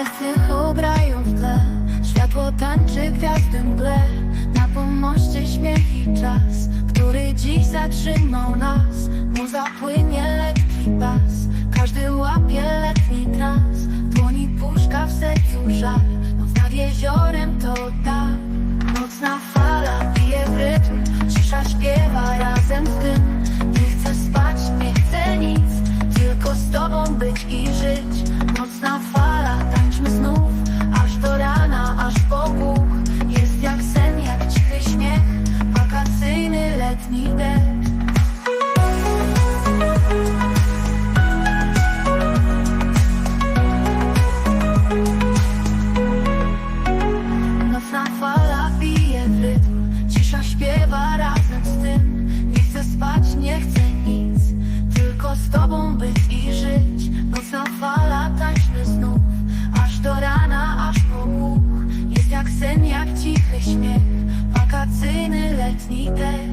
Lecych obrają w tle. Światło tańczy gwiazdy mgle. Na pomoście śmiech i czas Który dziś zatrzymał Ciepły śmiech, wakacyjny letni dek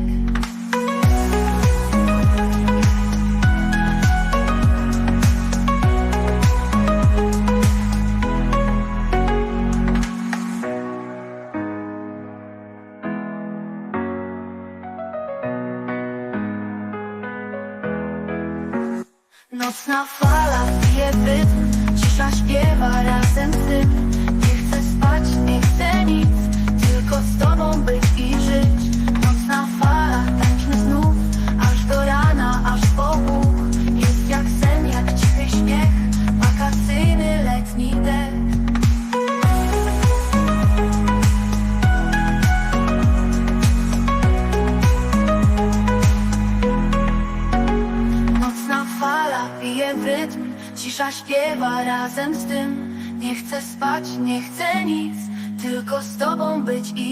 Nocna fala, bije rytm, cisza śpiewa daje rytm. Cisza śpiewa razem z tym. Nie chcę spać, nie chcę nic. Tylko z tobą być i